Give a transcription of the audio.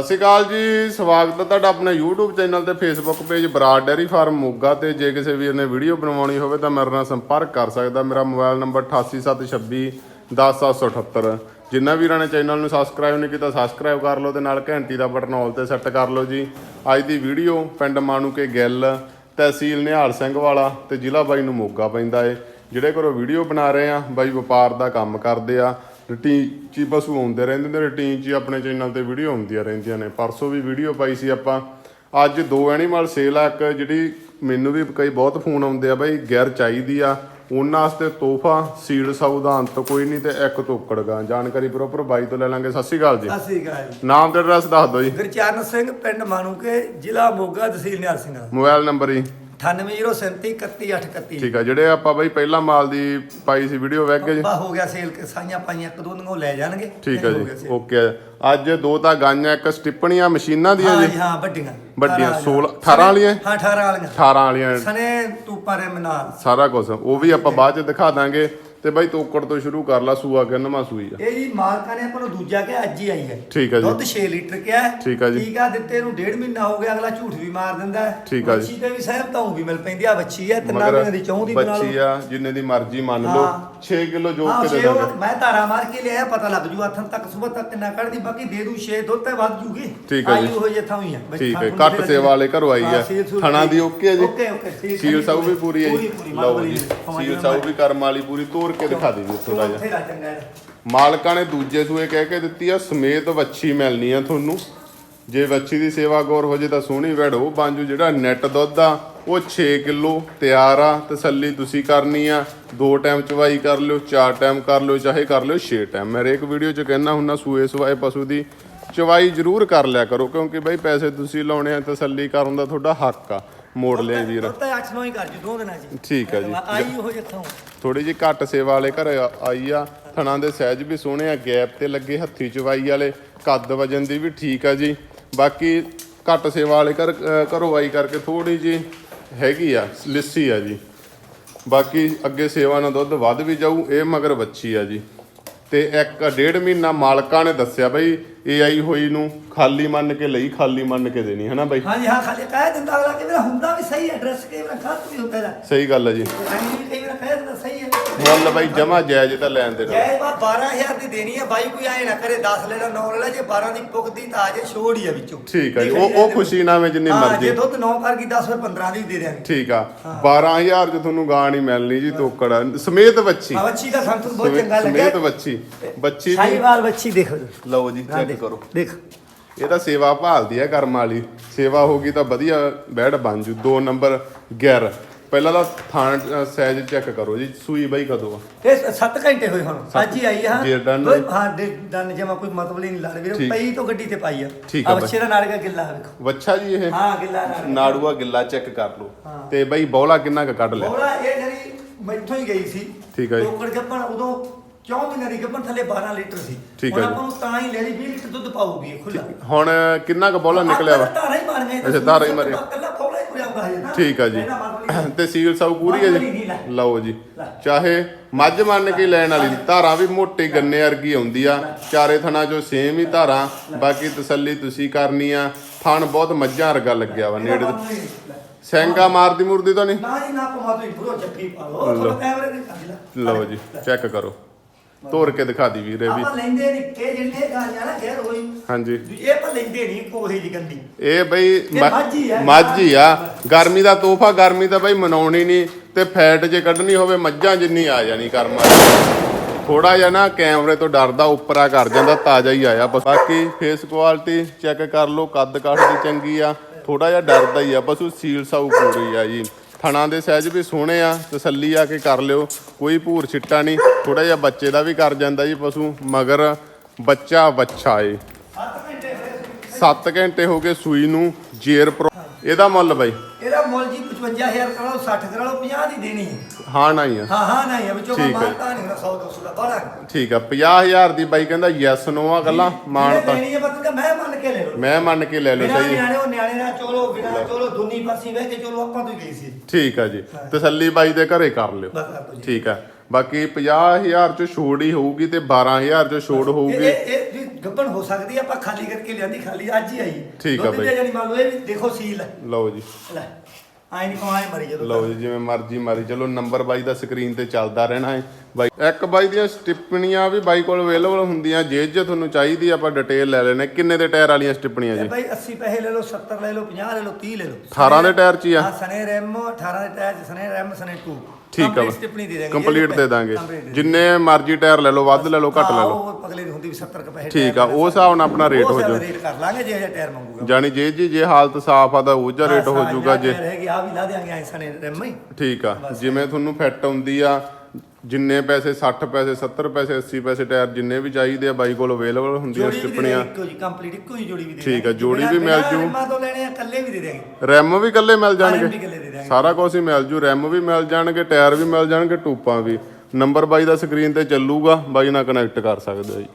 ਸਤਿ ਸ਼੍ਰੀ ਅਕਾਲ ਜੀ, ਸਵਾਗਤ ਹੈ ਤੁਹਾਡਾ ਆਪਣੇ YouTube ਚੈਨਲ ਤੇ Facebook page Brar dairy farm Moga ਤੇ। ਜੇ ਕਿਸੇ ਵੀਰ ਨੇ ਵੀਡੀਓ ਬਣਵਾਉਣੀ ਹੋਵੇ ਤਾਂ ਮੇਰੇ ਨਾਲ ਸੰਪਰਕ ਕਰ ਸਕਦਾ। ਮੇਰਾ ਮੋਬਾਈਲ ਨੰਬਰ 8876 10778 ਜਿਨ੍ਹਾਂ ਵੀਰਾਂ ਨੇ ਚੈਨਲ ਨੂੰ ਸਬਸਕ੍ਰਾਈਬ ਨਹੀਂ ਕੀਤਾ ਸਬਸਕ੍ਰਾਈਬ ਕਰ ਲਓ ਤੇ ਨਾਲ ਘੰਟੀ ਦਾ ਬਟਨ ਆਲ ਤੇ ਸੈੱਟ ਕਰ ਲਓ ਜੀ। ਅੱਜ ਦੀ ਵੀਡੀਓ ਪਿੰਡ ਮਾਣੂਕੇ ਗਿੱਲ, ਤਹਿਸੀਲ ਨਿਹਾਲ ਸਿੰਘ ਵਾਲਾ ਤੇ ਜ਼ਿਲ੍ਹਾ ਬਾਈ ਨੂੰ ਮੋਗਾ ਪੈਂਦਾ ਏ। ਜਿਹੜੇ ਘਰੋਂ ਵੀਡੀਓ ਬਣਾ ਰਹੇ ਆ, ਬਾਈ ਵਪਾਰ ਦਾ ਕੰਮ ਕਰਦੇ ਆ। ਰੂਟੀਨ 'ਚ ਹੀ ਪਸ਼ੂ ਆਉਂਦੇ ਰਹਿੰਦੇ ਨੇ ਰੂਟੀਨ 'ਚ ਹੀ ਆਪਣੇ ਚੈਨਲ ਤੇ ਵੀਡੀਓ ਆਉਂਦੀਆਂ ਰਹਿੰਦੀਆਂ ਨੇ। ਪਰਸੋਂ ਵੀ ਵੀਡੀਓ ਪਾਈ ਸੀ ਆਪਾਂ। ਅੱਜ ਦੋ ਐਨੀਮਲ ਸੇਲ ਆ ਇੱਕ ਜਿਹੜੀ ਮੈਨੂੰ ਵੀ ਕਈ ਬਹੁਤ ਫੋਨ ਆਉਂਦੇ ਆ ਬਾਈ ਗੈਰ ਚਾਹੀਦੀ ਆ। ਉਹਨਾਂ ਵਾਸਤੇ ਤੋਹਫਾ ਸੀਡ ਦਾ ਅੰਤ ਕੋਈ ਨਹੀਂ ਤੇ ਇੱਕ ਤੋਕੜਗਾ। ਜਾਣਕਾਰੀ ਪ੍ਰੋਪਰ ਬਾਈ ਤੋਂ ਲੈ ਲਾਂਗੇ। ਸਤਿ ਸ਼੍ਰੀ ਅਕਾਲ ਜੀ। ਸਤਿ ਸ੍ਰੀ ਅਕਾਲ ਜੀ। ਨਾਮ ਤੇ ਐਡਰੈਸ ਦੱਸ ਦਿਓ ਜੀ। ਗੁਰਚਰਨ ਸਿੰਘ ਪਿੰਡ ਮਾਨੂਕੇ ਜ਼ਿਲ੍ਹਾ ਮੋਗਾ ਤਹਿਸੀਲ ਨਿਹਾਲ ਸਿੰਘ ਮੋਬਾਈਲ ਨੰਬਰ ਜੀ। 9807311831 ਠੀਕ ਆ ਜਿਹੜੇ ਆਪਾਂ ਬਾਈ ਪਹਿਲਾਂ ਮਾਲ ਦੀ ਪਾਈ ਸੀ ਵੀਡੀਓ ਵੈਗ ਜੀ। ਬਾ ਹੋ ਗਿਆ ਸੇਲ ਕੇ ਸਾਈਆਂ ਪਾਈਆਂ ਇੱਕ ਦੋ ਨੂੰ ਲੈ ਜਾਣਗੇ। ਠੀਕ ਆ ਜੀ। ਓਕੇ ਅੱਜ ਦੋ ਤਾਂ ਗਾਈਆਂ ਇੱਕ ਸਟਿੱਪਣੀਆਂ ਮਸ਼ੀਨਾਂ ਦੀਆਂ ਜੀ। ਹਾਂ ਵੱਡੀਆਂ। ਵੱਡੀਆਂ, 18 16 18 ਵਾਲੀਆਂ? ਹਾਂ 18 ਵਾਲੀਆਂ। 18 ਵਾਲੀਆਂ। ਸਨੇ ਤੂਪਾਂ ਦੇ ਮਨਾਲ ਸਾਰਾ ਕੁਝ ਉਹ ਵੀ ਆਪਾਂ ਬਾਅਦ ਚ ਦਿਖਾ ਦਾਂਗੇ। ਤੇ ਬਾਈ ਤੋਕੜ ਤੋਂ ਸ਼ੁਰੂ ਕਰ ਲਾ ਸੂਆ ਕਿੰਨਵਾਂ ਸੂਈ ਆ ਇਹ ਜੀ ਮਾਲਕਾਂ ਨੇ ਆਪਾਂ ਨੂੰ ਦੂਜਾ ਕਿ ਅੱਜ ਹੀ ਆਈ ਹੈ ਠੀਕ ਆ ਜੀ। ਦੁੱਧ 6 ਲੀਟਰ ਕਿਹਾ ਹੈ ਠੀਕ ਆ ਜੀ। ਠੀਕ ਆ ਦਿੱਤੇ ਨੂੰ ਡੇਢ ਮਹੀਨਾ ਹੋ ਗਿਆ ਅਗਲਾ ਝੂਠ ਵੀ ਮਾਰ ਦਿੰਦਾ ਹੈ ਠੀਕ ਆ ਜੀ। ਬੱਚੀ ਤੇ ਵੀ ਸਹਿਬ ਤਾਂ ਵੀ ਮਿਲ ਪੈਂਦੀ ਆ ਬੱਚੀ ਹੈ ਤਿੰਨਾਂ ਮਗਰ ਮਹੀਨੇ ਦੀ ਚੌਂ ਦੀ ਬਣਾ ਬੱਚੀ ਲਓ ਆ ਜਿੰਨੇ ਦੀ ਮਰਜ਼ੀ ਮੰਨ ਲਓ ਹਾਂ। 6 ਕਿਲੋ ਜੋੜ ਹਾਂ ਕੇ ਦੇ ਛੇ ਉਹ ਮੈਂ ਧਾਰਾ ਮਾਰ ਕੇ ਲਿਆ ਪਤਾ ਲੱਗ ਜੂ ਹੱਥਾਂ ਤੱਕ ਸਵੇਰ ਤੱਕ ਕਿੰਨਾ ਕੱਢਦੀ ਬਾਕੀ ਦੇ ਦੂ 6 ਦੁੱਧ ਤੇ ਵੱਧ ਜੂਗੀ ਠੀਕ ਆ ਜੀ। ਆਈ ਹੋ ਜੇ ਥਾਂ ਹੀ ਆ ਠੀਕ ਥਾਂ ਹੈ ਘੱਟ ਦੇ ਸੇਵਾ ਵਾਲੇ ਘਰੋਂ ਆਈ ਹਾਂ, ਆ ਸੀਲ ਸੂਲ ਥਣਾ ਦੀ ਠੀਕ। ਓਕੇ ਆ ਜੀ ਓਕੇ ਓਕੇ ਸੀਲ ਸੀਲ ਸਾਊ ਵੀ ਪੂਰੀ ਹੈ ਜੀ ਪੂਰੀ ਲਓ ਜੀ ਸੀਲ ਸਾਊ ਵੀ ਕਰਮ ਵਾਲੀ ਪੂਰੀ ਤੋੜ ਕੇ ਦਿਖਾ ਦੇ ਜੀ ਥੋੜਾ ਜਿਹਾ ਬਥੇਰਾ ਚੰਗਾ ਹੈ। ਮਾਲਕਾਂ ਨੇ ਦੂਜੇ ਸੂਏ ਕਹਿ ਕੇ ਦਿੱਤੀ ਆ ਸਮੇਤ ਵੱਛੀ ਮਿਲਣੀ ਆ ਤੁਹਾਨੂੰ। ਜੇ ਵੱਛੀ ਦੀ ਸੇਵਾ ਗੌਰ ਹੋ ਜੇ ਤਾਂ ਸੋਹਣੀ ਵੈੜ ਬਾਂਜੂ ਜਿਹੜਾ ਨੈਟ ਦੁੱਧ ਆ ਉਹ 6 ਕਿਲੋ ਤਿਆਰ ਆ ਤਸੱਲੀ ਤੁਸੀਂ ਕਰਨੀ ਆ। ਦੋ ਟਾਈਮ ਚਵਾਈ ਕਰ ਲਿਓ ਚਾਰ ਟਾਈਮ ਕਰ ਲਿਓ ਚਾਹੇ ਕਰ ਲਿਓ 6 ਟਾਈਮ। ਮੈਂ ਹਰੇਕ ਵੀਡੀਓ 'ਚ ਕਹਿਣਾ ਹੁੰਨਾ ਸੂਏ ਸਵਾਏ ਪਸ਼ੂ ਦੀ ਚਵਾਈ ਜ਼ਰੂਰ ਕਰ ਲਿਆ ਕਰੋ ਕਿਉਂਕਿ ਬਈ ਪੈਸੇ ਤੁਸੀਂ ਲਾਉਣੇ ਆ ਤਸੱਲੀ ਕਰਨ ਦਾ ਤੁਹਾਡਾ ਹੱਕ ਆ ਮੋੜ ਲਿਆ ਵੀਰ। ਦੁੱਧ ਤਾਂ 8 9 ਹੀ ਕਰ ਜੂ ਦੋ ਦਿਨਾਂ ਠੀਕ ਆ ਜੀ। ਆਈ ਹੋ ਜੇ ਥਾਂ ਥੋੜੀ ਜਿਹੀ ਘੱਟ ਸੇਵਾ ਵਾਲੇ ਘਰ ਆਈ ਆ ਥਣਾ ਦੇ ਸਹਿਜ ਵੀ ਸੋਹਣੇ ਆ ਗੈਪ ਤੇ ਲੱਗੇ ਹੱਥੀ ਚਵਾਈ ਵਾਲੇ ਕੱਦ ਵਜਨ ਦੀ ਵੀ ਠੀਕ ਆ ਜੀ। ਬਾਕੀ ਘੱਟ ਸੇਵਾ ਵਾਲੇ ਘਰ ਘਰੋਂ ਆਈ ਕਰਕੇ ਥੋੜੀ ਜੀ ਹੈਗੀ ਆ ਲਿੱਸੀ ਆ ਜੀ। ਬਾਕੀ ਅੱਗੇ ਸੇਵਾ ਨਾਲ ਦੁੱਧ ਵੱਧ ਵੀ ਜਾਊ ਇਹ ਮਗਰ ਵੱਛੀ ਆ ਜੀ। ਤੇ ਇੱਕ ਡੇਢ ਮਹੀਨਾ ਮਾਲਕਾਂ ਨੇ ਦੱਸਿਆ ਬਈ ਇਹ ਆਈ ਹੋਈ ਨੂੰ ਖਾਲੀ ਮੰਨ ਕੇ ਲਈ ਖਾਲੀ ਮੰਨ ਕੇ ਦੇਣੀ ਹਨਾ ਬਈ? ਹਾਂਜੀ ਹਾਂ ਖਾਲੀ ਕਹਿ ਦਿੰਦਾ ਅਗਲਾ ਕਿ ਮੇਰਾ ਹੁੰਦਾ ਵੀ ਸਹੀ ਐਡਰੈਸ ਕਈ ਵਾਰ ਗਲਤ ਵੀ ਹੁੰਦਾ ਇਹਦਾ ਸਹੀ ਗੱਲ ਆ ਜੀ ਅਸੀਂ ਵੀ ਕਈ ਵਾਰ ਕਹਿ ਦਿੰਦਾ ਸਹੀ ਹੈ ਮੁੱਲ ਬਈ ਜਮਾ ਜਾਇਜ਼ ਤਾਂ ਲੈਣ ਦੇ ਨਾਲ। ਜੈ ਬਾ 12000 ਦੀ ਦੇਣੀ ਹੈ ਬਾਈ ਕੋਈ ਐ ਨਾ ਕਰੇ 10 ਲੈ ਲਾ 9 ਲੈ ਲਾ ਜੇ 12 ਦੀ ਪੁੱਗਦੀ ਤਾਂ ਆ ਜੇ ਛੋੜ ਹੀ ਆ ਵਿੱਚੋਂ। ਠੀਕ ਆ ਜੀ ਉਹ ਉਹ ਖੁਸ਼ੀ ਮੈਂ ਜਿੰਨੀ ਹਾਂ ਮਰਜ਼ੀ ਜੇ ਦੁੱਧ 9 ਕਰ ਗਈ 10 ਫਿਰ 15 ਦੀ ਦੇ ਦਿਆਂਗੇ। ਠੀਕ ਆ। 12000 ਚ ਤੁਹਾਨੂੰ ਗਾਂ ਨਹੀਂ ਮਿਲਣੀ ਜੀ ਤੋਕੜ ਸਮੇਤ ਬੱਚੀ ਆ ਬੱਚੀ ਦਾ ਸੰਤੁਲ ਬਹੁਤ ਸਮੇਤ- ਚੰਗਾ ਸਮੇਤ ਲੱਗਿਆ ਬੱਚੀ ਬੱਚੀ ਵੀ ਸਾਈਵਾਲ ਬੱਚੀ ਦੇਖੋ ਲਓ ਜੀ ਹਾਂ, ਚੈੱਕ ਕਰੋ। ਦੇਖ। ਇਹ ਤਾਂ ਸੇਵਾ ਭਾਲਦੀ ਆ ਕਰਮ ਵਾਲੀ। ਸੇਵਾ ਹੋਗੀ ਤਾਂ ਵਧੀਆ ਬੈਡ ਬਣ ਜੂ। ਦੋ ਨੰਬਰ 11 ਪਹਿਲਾਂ ਤਾਂ ਥਾਣ ਸਾਈਜ਼ ਚੈੱਕ ਕਰੋ ਜੀ ਸੂਈ ਬਾਈ ਕਦੋਂ ਆ? ਇਹ 7 ਘੰਟੇ ਹੋਏ ਹੁਣ ਅੱਜ ਹੀ ਆਈ ਹਾਂ ਜੇ done ਕੋਈ ਹਾਂ ਡਨ ਜਮਾ ਕੋਈ ਮਤਲਬ ਹੀ ਨਹੀਂ ਲੱਗ ਵੀਰੇ ਠੀਕ। ਪਈ ਤੋਂ ਗੱਡੀ ਤੇ ਪਾਈ ਆ। ਠੀਕ ਆ ਆ ਬਾਈ। ਬੱਚੇ ਦਾ ਨਾੜਗਾ ਗਿੱਲਾ ਵੇਖੋ। ਵੱਛਾ ਜੀ ਇਹ। ਹਾਂ ਗਿੱਲਾ ਨਾੜਗਾ ਨਾੜੂਆ ਗਿੱਲਾ ਚੈੱਕ ਕਰ ਲਓ। ਤੇ ਬਾਈ ਬੌਲਾ ਕਿੰਨਾ ਕੁ ਕੱਢ ਲਿਆ? ਬੋਲਾ ਇਹ ਜਿਹੜੀ ਮੈਥੋਂ ਹੀ ਗਈ ਸੀ ਠੀਕ ਆ ਜੀ। ਗੱਪਣ ਉਦੋਂ 4 ਮਹੀਨੇ ਦੀ ਗੱਪਣ ਥੱਲੇ 12 ਲੀਟਰ ਸੀ। ਠੀਕ ਆ ਹੁਣ ਜੀ। ਆਪਾਂ ਨੂੰ ਤਾਂ ਹੀ ਲੈ ਲਈ 20 ਲੀਟਰ ਦੁੱਧ ਇਹ ਖੁੱਲਾ ਹੁਣ ਕਿੰਨਾ ਕੁ ਬੌਲਾ ਨਿਕਲਿਆ ਵਾ? ਧਾਰਾ ਹੀ ਮਾਰ ਗਏ ਅੱਛਾ, ਧਾਰਾਂ ਹੀ ਮਾਰੀਆਂ। ਕੱਲਾ ਫੌਲਾ ਹੀ ਪੁਰਿਆ ਹੁੰਦਾ ਹੈ ਨਾ। ਠੀਕ ਆ ਜੀ। ਤੇ ਸੀਲ ਸਾਊ ਪੂਰੀ ਹੈ ਜੀ। ਲਓ ਜੀ। ਚਾਹੇ ਮੱਝ ਮੰਨ ਕੇ ਲੈਣ ਵਾਲੀ ਧਾਰਾਂ ਵੀ ਮੋਟੇ ਗੰਨੇ ਵਰਗੀ ਆਉਂਦੀ ਆ। ਚਾਰੇ ਥਣਾ ਚੋਂ ਸੇਮ ਹੀ ਧਾਰਾਂ। ਬਾਕੀ ਤਸੱਲੀ ਤੁਸੀਂ ਕਰਨੀ ਆ। ਥਣ ਬਹੁਤ ਮੱਝਾਂ ਵਰਗਾ ਲੱਗਿਆ ਵਾ ਨੇੜੇ। ਸੈਂਗਾ ਮਾਰਦੀ ਮੁਰਦੀ ਤਾਂ ਨਹੀਂ? ਨਾ ਜੀ ਨਾ ਪਮਾ ਤੋਂ ਬੁਰੋ ਚੱਕੀ ਪਾ ਲਓ। ਜੀ ਚੈੱਕ ਕਰੋ। ਤੋੜ ਕੇ ਦਿਖਾ ਦੀ ਵੀਰੇ ਵੀ। ਆਪਾਂ ਲੈਂਦੇ ਨਹੀਂ ਕਿ ਜਿਹੜੇ ਗਾਲੀਆਂ ਨਾ ਘੇਰ ਹੋਈ ਹਾਂਜੀ। ਇਹ ਆਪਾਂ ਲੈਂਦੇ ਨਹੀਂ ਕੋਹੇ ਜੀ ਗੰਦੀ ਇਹ ਬਈ ਮੱਝ ਹੀ ਆ। ਮੱਝ ਆ। ਗਰਮੀ ਦਾ ਤੋਹਫਾ ਗਰਮੀ ਤਾਂ ਬਈ ਮਨਾਉਣੀ ਨਹੀਂ। ਤੇ ਫੈਟ ਜੇ ਕੱਢਣੀ ਹੋਵੇ ਮੱਝਾਂ ਜਿੰਨੀ ਆ ਜਾਣੀ ਕਰਮ ਥੋੜਾ ਜਿਹਾ ਨਾ ਕੈਮਰੇ ਤੋਂ ਡਰਦਾ ਉੱਪਰਾ ਕਰ ਜਾਂਦਾ ਤਾਜ਼ਾ ਹੀ ਆਇਆ ਬਸ ਬਾਕੀ ਫੇਸ ਕੁਆਲਿਟੀ ਚੈੱਕ ਕਰ ਲਓ ਕੱਦ ਕਾਠ ਦੀ ਚੰਗੀ ਆ। ਥੋੜਾ ਜਿਹਾ ਡਰਦਾ ਹੀ ਆ ਪਸ਼ੂ ਸੀਲ ਸਾਊ ਪੂਰੀ ਆ ਜੀ। ਥਣਾ ਦੇ ਸਾਈਜ਼ ਵੀ ਸੋਹਣੇ ਆ, ਤਸੱਲੀ ਆ ਕੇ ਕਰ ਲਿਓ, ਕੋਈ ਭੂਰ ਛਿੱਟਾ ਨਹੀਂ ਥੋੜਾ ਜਿਹਾ ਬੱਚੇ ਦਾ ਵੀ ਕਰ ਜਾਂਦਾ ਜੀ ਪਸ਼ੂ, ਮਗਰ ਬੱਚਾ ਬੱਚਾ ਏ। 7 ਘੰਟੇ ਹੋ ਗਏ ਸੂਈ ਨੂੰ ਜੇਰ ਪ੍ਰੋ ਇਹਦਾ ਮੁੱਲ ਬਾਈ? ਇਹਦਾ ਮੁੱਲ ਜੀ 55000 ਕਰਾ ਲਓ 60 ਕਰਾ ਲਓ 50 ਦੀ ਦੇਣੀ ਹੈ। ਹਾਂ ਨਹੀਂ ਆ ਹਾਂ ਹਾਂ ਨਹੀਂ ਹੈ। ਵਿੱਚੋਂ ਠੀਕ ਹੈ। ਮਾਨਤਾ ਨਹੀਂ 100 200 ਦਾ ਬਾਹਰ ਠੀਕ ਆ 50000 ਦੀ ਬਾਈ ਕਹਿੰਦਾ ਯੈਸ ਨੋ ਆ ਗੱਲਾਂ ਮਾਨ ਤਾਂ ਦੇਣੀ ਹੈ ਮਤਲਬ ਮੈਂ ਮੰਨ ਕੇ ਲੈ ਲਓ। ਮੈਂ ਮੰਨ ਕੇ ਲੈ ਲਓ ਬਿਨਾਂ ਸਹੀ ਨਿਆਣੇ ਉਹ ਨਿਆਣੇ ਨਾਲ ਚਲੋ ਬਿਨਾ ਚਲੋ ਦੁਨੀ ਪਰਸੀ ਵੇ ਕੇ ਚਲੋ ਆਪਾਂ ਤੋਂ ਹੀ ਗਈ ਸੀ। ਠੀਕ ਆ ਜੀ। ਤਸੱਲੀ ਬਾਈ ਦੇ ਘਰੇ ਕਰ ਲਿਓ। ਬਸ ਆਪੋ ਜੀ। ਠੀਕ ਆ ਬਾਕੀ 50000 ਚ ਛੋੜ ਹੀ ਹੋਊਗੀ ਤੇ 12000 ਚ ਛੋੜ ਇਹ ਹੋਊਗੀ। ਇਹ ਇਹ ਵੀ ਗੱਬਣ ਹੋ ਸਕਦੀ ਆ ਆਪਾਂ ਖਾਲੀ ਕਰਕੇ ਲਿਆਂਦੀ ਖਾਲੀ ਅੱਜ ਹੀ ਆਈ। ਠੀਕ ਆ ਦੁੱਧ ਬਾਈ। ਦੇ ਜਾਨੀ ਮੰਨ ਲਓ ਇਹ ਵੀ ਦੇਖੋ ਸੀਲ। ਹੈ ਲਓ ਜੀ। ਲੈ। ਨਹੀਂ ਮਰੀ ਜਦੋਂ ਲਓ ਜੀ ਜਿਵੇਂ ਮਰਜ਼ੀ ਮਾਰੀ ਚਲੋ ਨੰਬਰ ਬਾਈ ਦਾ ਸਕਰੀਨ ਤੇ ਚੱਲਦਾ ਰਹਿਣਾ ਹੈ। ਬਾਈ ਇੱਕ ਬਾਈ ਦੀਆਂ ਸਟਿੱਪਣੀਆਂ ਵੀ ਬਾਈ ਕੋਲ ਅਵੇਲੇਬਲ ਹੁੰਦੀਆਂ ਜੇ ਜੇ ਤੁਹਾਨੂੰ ਚਾਹੀਦੀ ਆ, ਆਪਾਂ ਡਿਟੇਲ ਲੈ ਲੈਣੇ ਕਿੰਨੇ ਦੇ ਟਾਇਰ ਵਾਲੀਆਂ ਸਟਿੱਪਣੀਆਂ ਜੀ? ਬਾਈ 80 ਪੈਸੇ ਲੈ ਲਓ 70 ਲੈ ਲਓ 50 ਲੈ ਲਓ 30 ਲੈ ਲਓ। 18 ਦੇ ਟਾਇਰ 'ਚ ਹੀ ਆ। ਹਾਂ ਸਨੇ ਰੈਮ 18 ਦੇ ਟਾਇਰ 'ਚ ਸਨੇ ਰੈਮ ਸਨੇ 2 ਠੀਕ ਆ ਸਟਿਪਣੀ ਦੇ ਦਾਂਗੇ ਕੰਪਲੀਟ ਦੇ ਦਾਂਗੇ। ਜਿੰਨੇ ਮਰਜ਼ੀ ਟਾਇਰ ਲੈ ਲਓ ਵੱਧ ਲੈ ਲਓ ਘੱਟ ਲੈ ਲਓ। ਉਹ ਅਗਲੇ ਦੀ ਹੁੰਦੀ ਵੀ 70 ਕੁ ਪੈਸੇ ਠੀਕ ਆ ਉਹ ਹਿਸਾਬ ਨਾਲ ਆਪਣਾ ਰੇਟ ਹੋ ਜਾਊ। ਰੇਟ ਕਰ ਲਾਂਗੇ ਜੇ ਟਾਇਰ ਮੰਗੂਗਾ। ਜਾਨੀ ਜੇ ਜੀ ਜੇ ਹਾਲਤ ਸਾਫ਼ ਆ ਤਾਂ ਉਹ ਜਿਹਾ ਰੇਟ ਹੋ ਜਾਊਗਾ ਜੇ। ਰਹੇਗੀ ਆ ਵੀ ਲਾ ਦੇਾਂਗੇ ਐ ਸਨੇ ਰੈਮ ਹੀ। ਠੀਕ ਆ ਜਿਵੇਂ ਤੁਹਾਨੂੰ ਫਿੱਟ ਆਉਂਦੀ ਆ ਜਿੰਨੇ ਪੈਸੇ 60 ਪੈਸੇ 70 ਪੈਸੇ 80 ਪੈਸੇ ਟਾਇਰ ਜਿੰਨੇ ਵੀ ਚਾਹੀਦੇ ਆ ਬਾਈ ਕੋਲ ਅਵੇਲੇਬਲ ਹੁੰਦੀਆਂ ਸਟਿੱਪਣੀਆਂ ਦਾਂਗੇ ਇੱਕੋ ਜੀ ਕੰਪਲੀਟ ਇੱਕੋ ਹੀ ਜੋੜੀ ਵੀ ਦੇ ਠੀਕ ਆ। ਜੋੜੀ ਵੀ ਮਿਲ ਜੂ। ਰਿਮਾਂ ਵੀ ਇਕੱਲੇ ਮਿਲ ਜਾਣਗੇ। ਇਕੱਲੇ ਸਾਰਾ ਕੁਝ ਹੀ ਮਿਲ ਜੂ ਰੈਮ ਵੀ ਮਿਲ ਜਾਣਗੇ, ਟਾਇਰ ਵੀ ਮਿਲ ਜਾਣਗੇ, ਟੂਪਾਂ ਵੀ। ਨੰਬਰ ਬਾਈ ਦਾ ਸਕਰੀਨ ਤੇ ਚੱਲੂਗਾ, ਬਾਈ ਨਾਲ ਕਨੈਕਟ ਕਰ ਸਕਦੇ ਹੋ ਜੀ।